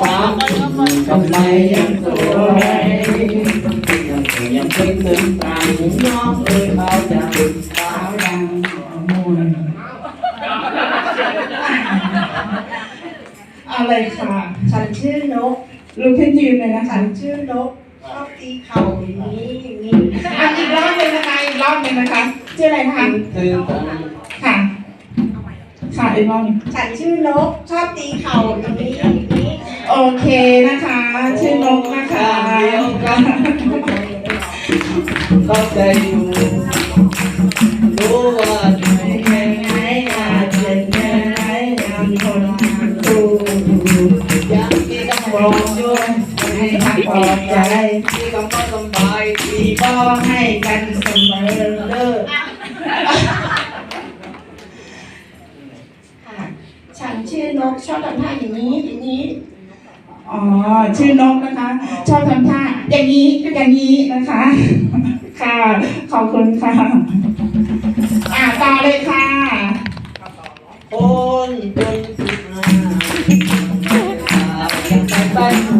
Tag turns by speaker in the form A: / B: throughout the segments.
A: ความกำไรยังสวยยังสวยยังเป็นตึงต่างน้องเอ้ยเขาจะสาวดังมูล
B: อะไรค่ะ
C: ฉันชื่อนก
B: ลุกขึ้นยืนเลยนะคะ
C: ฉันชื่อนกชอบตีเข่าอย่างนี้อย่างนี้
B: อะอีกรอบหนึ่งนะคะอีกรอบหนึ่งนะคะชื่ออะไรนะคะค่ะ ค่ะอีกรอบหนึง
C: ฉันชื่อนกชอบตีเข่าอย่างนี้อย่างนี้
B: โอเคนะคะ ชื่อนกนะคะ
A: เข้าใจอยู่รู้ว่าเหนื่อยแค่ไหนอาจเจ็บแค่ไหนยังทนสู้ยังมีต้องบอกด้วยให้ทางปลอบใจที่กำลังสบายที่
B: ก็ให้กันเสมอเลิศ
C: ค่ะฉัน ชอบทำท่าอย่างนี้อย่างนี้
B: อ๋อชื่อนกนะคะ ชอบทำท่าอย่างนี้อย่างนี้นะคะ ค่ะ ขอบคุณค่ะ อ่าต่อเลยค่ะ
A: คนเป็นสิบห้าไม่ไปหู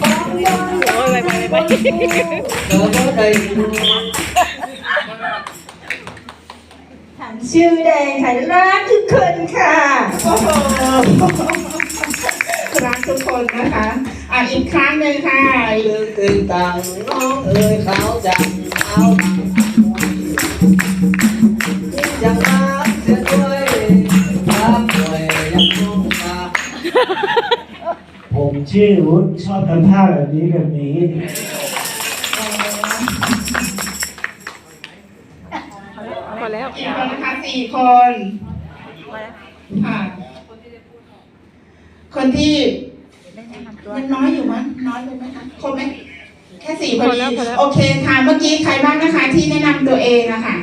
D: โอ้ยไปไปไป
A: เธอก็ได้รู้
C: ฉัน ชื่อแดงค่ะรักทุกคนค่ะ
B: โอ้โหรักทุกคนนะคะอะอีกครั้งหนึ่งค่ะ
A: เรื่อตื่นต่างน้องเอ๋ยเขาจังเอายังรักเสียด้วยรักด้วยยังคงตา
E: ผมชื่อวุฒิชอบทำท่าแบบนี้แบบนี้
D: แล้ว
B: กี่คนนะคะสี่คนค่ะคนที่ยังน้อยอยู่มั้ยน้อยไปไหมคะครบไหมแค่สี่พอ
D: พอ
B: ดี
D: แล้วพอแล้ว
B: โอเคค่ะเมื่อกี้ใครบ้างนะคะที่แนะนำตัวเองอะค่ะ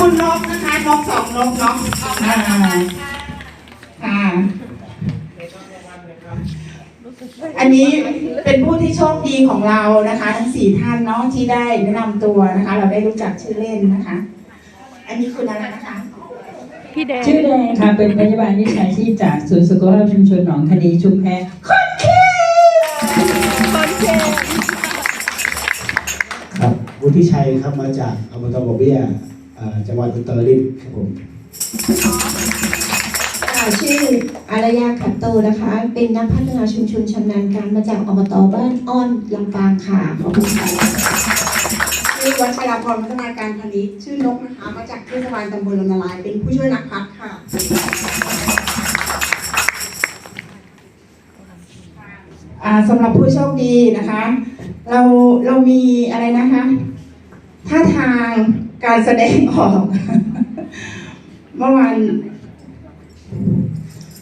B: คุณนกนะคะนกสองนกเนาะอ่าค่ะ อันนี้เป็นผู้ที่โชคดีของเรานะคะ ทั้งสี่ท่านเนาะที่ได้แนะนำตัวนะคะ เราได้รู้จักชื่อเล่นนะคะ อันนี้คุณอะไรนะคะ
D: พี่แดง
F: ชื่อแดงค่ะเป็นพยาบาลวิชาชีพจากศูนย์สุขภาพชุมชนหนองคดีชุมแพ
D: คอนเทนต์
E: ครับวุฒิชัยครับมาจากอบตบ่อเบี้ยอ่าจังหวัดอุตรดิตถ์ครับผม
C: ค่ะ ชื่ออารยาขัตโตนะคะ เป็นนักพัฒนาชุมชนชำนาญการมาจากอบตบ้านอ้อนลำปางค่ะขอบคุณค่ะ
G: ชื่อวัชราพรพัฒนาการพาณิชย์ชื่อนกนะคะมาจากเทศบาลตำบลลำนาลาย เป็นผู้ช่วยนักพัฒน์ค่ะ
B: อ่าสำหรับผู้โชคดีนะคะ เราเรามีอะไรนะคะท่าทางการแสดงออก เมื่อวาน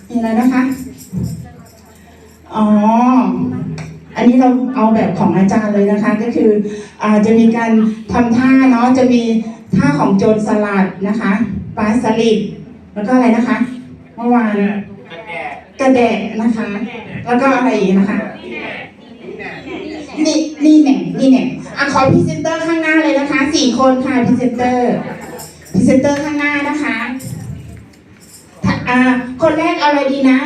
B: มีอะไรนะคะ อ๋อ อันนี้เราเอาแบบของอาจารย์เลยนะคะ ก็คืออาจะมีการทำท่าเนาะ จะมีท่าของโจรสลัดนะคะปลาสลิด แล้วก็อะไรนะคะ เมื่อวานกระแดะนะคะ แล้วก็อะไรอีกนะคะ นี่นี่แหน่นี่แหน่อะขอพรีเซนเตอร์ข้างหน้าเลยนะคะสี่คนค่ะพรีเซนเตอร์พรีเซนเตอร์ข้างหน้านะคะถ้าอ่า คนแรกเอาอะไรดีนะ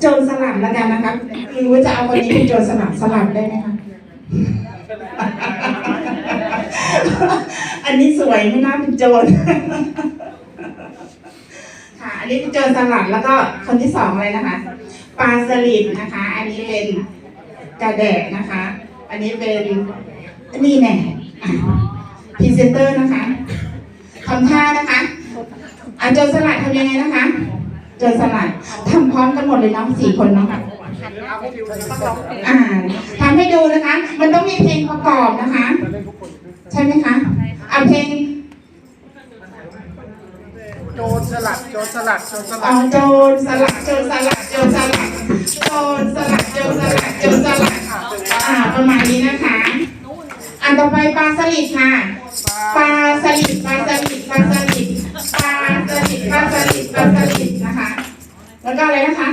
B: โจรสลัดแล้วกันนะคะไม่รู้ว่าจะเอาคนนี้เป็นโจรสลัดสลัดได้ไหมคะ อันนี้สวยไม่น่าเป็นโจร ค่ะ อันนี้เป็นโจรสลัดแล้วก็คนที่สองอะไรนะคะ ปลาสลิดนะคะ อันนี้เป็นกระแดะนะคะ อันนี้เป็นนี่แน่พรีเซนเตอร์นะคะทำท่านะคะ อะโจรสลัดทำยังไงนะคะโจรสลัดทำพร้อมกันหมดเลยเนาะสี่คนเนาะอ่าทำให้ดูนะคะ มันต้องมีเพลงประกอบนะคะ ใช่ไหมคะอะเพลง
H: โจรสลัดโจรสลัดโจรส
B: อ๋
H: ลั
B: อ
H: ด
B: โจรสลัดโจรสลัดโจรสลัดโจรสลัดโจรสลัดโจรสลัดอ่าประมาณนี้นะคะอ่าต่อไปปลาสลิดค่ะปลาสลิดปลาสลิดปลาสลิด แล้วก็อะไรนะคะ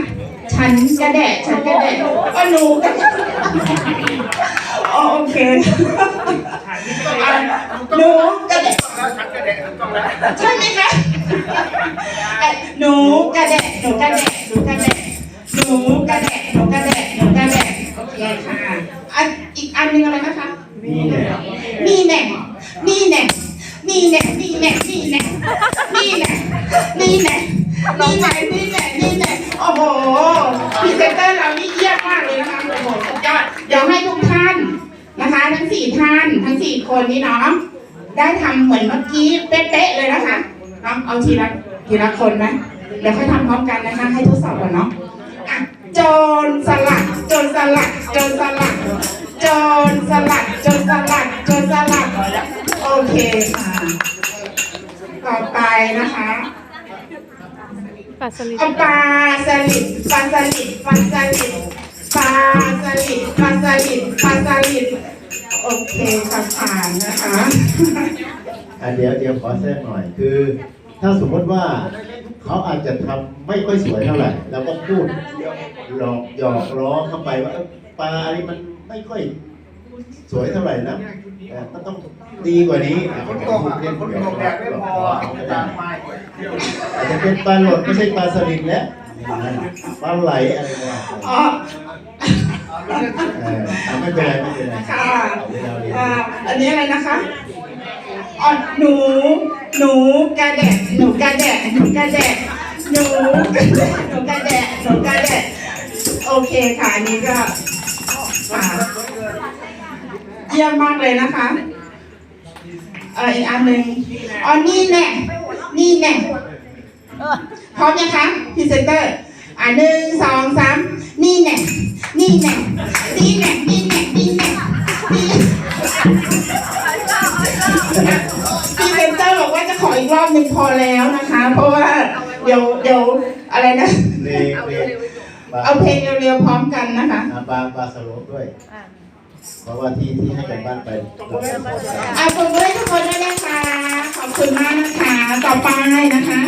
B: ฉันกระแดะฉันกระแดะก็หนูกระแดะอ๋อโอเคอะหนูกระแดะ
H: แล้วฉันกระแดะถูกต้องแล้ว
B: ใช่ไหมคะเอ่อหนูกระแดะหนูกระแดะหนูกระแดะหนูกระแดะหนูกระแดะหนูกระแดะโอเคค่ะอันอีกอันหนึงอะไรนะคะ
E: นี่แห
B: นี่แน่นี่แน่นี่แน่นี่แน่นี่แน่นี่แน่นี่แน่นี่แน่นี่แน่นี่แหพรี เซนเตอร์เรานี่เยี่ยมมากเลยนะคะโอ้โหสุดยอดเดี๋ยวให้ทุกท่านนะคะ ทั้งสี่ท่านทั้งสี่คนนี้เนาะได้ทำเหมือนเมื่อกี้เป๊ะๆเลยนะคะเนาะเอาทีละทีละคนไหมเดี๋ยวค่อยทำพร้อมกันนะคะ ให้ทดสอบก่อนเนาะอะโจรสลัดโจรสลัดโจรสลัดโจรสลัดโจรสลัดโจรสลัดโอเคค่ะต่อไปนะคะ
D: ปลาสลิด
B: เอาปลาสลิดปลาสลิดปลาสลิดปลาสลิดปลาสลิดปลาสลิดโอเคค่ะผ่านนะคะ
I: อะเดี๋ยวเดี๋ยวขอแทรกหน่อยคือ ถ้าสมมติว่าเขาอาจจะทำไม่ค่อยสวยเท่าไหร่เราก็พูดหลอกหยอกล้อเข้าไปว่าเอ้ยปลาอันนี้มันไม่ค่อย สวยเท่าไหร่นะแต่มันต้องดีกว่านี้อะ
H: ฝน
I: ผม
H: ตก
I: พูด
H: อะ
I: เล่น
H: ฝน
I: เดี๋ยว
H: ตกแดดไม่พอ
I: ก็
H: ตา
I: ได้
H: มไม้
I: อาจจะเป็นปลาหลดไม่ใช่ปลาสลิดแล้วปลาไหลอะไรก็ว่าไป
B: อ๋อ
I: เอออะไม่เป็นไรไม่เป็นไร
B: ค่ะ
I: เอาเวลาเรียน
B: อ่าอันนี้อะไรนะคะอ๋อหนู หนูกระแดะหนูกระแดะหนูกระแดะหนูกระแดะหนูกระแดะหนูกระแดะโอเคค่ะอันนี้ก็ค่ะ เยี่ยมมากเลยนะคะเอออีกอันหนึ่งอ๋อนี่แน่นี่แน่พร้อมยังคะพรีเซนเตอร์อะหนึ่งสองสามนี่แน่นี่แน่นี่แน่นี่แน่นี่แน่นี่พรีเซนเตอร์บอกว่าจะขออีกรอบหนึ่งพอแล้วนะคะ เพราะว่าเดี๋ยวเดี๋ยวอะไรนะ
I: เพลงเพลงปลา
B: เอาเพลงเร็วๆพร้อมกันนะคะ
I: อะปลาปลาสโลปด้วย เพราะว่าที่ที่ให้กันบ้านไปเราไม่พอใจ
B: อะปรบมือให้ทุกคนด้วยนะคะ ขอบคุณมากนะคะ ต่อไปนะคะ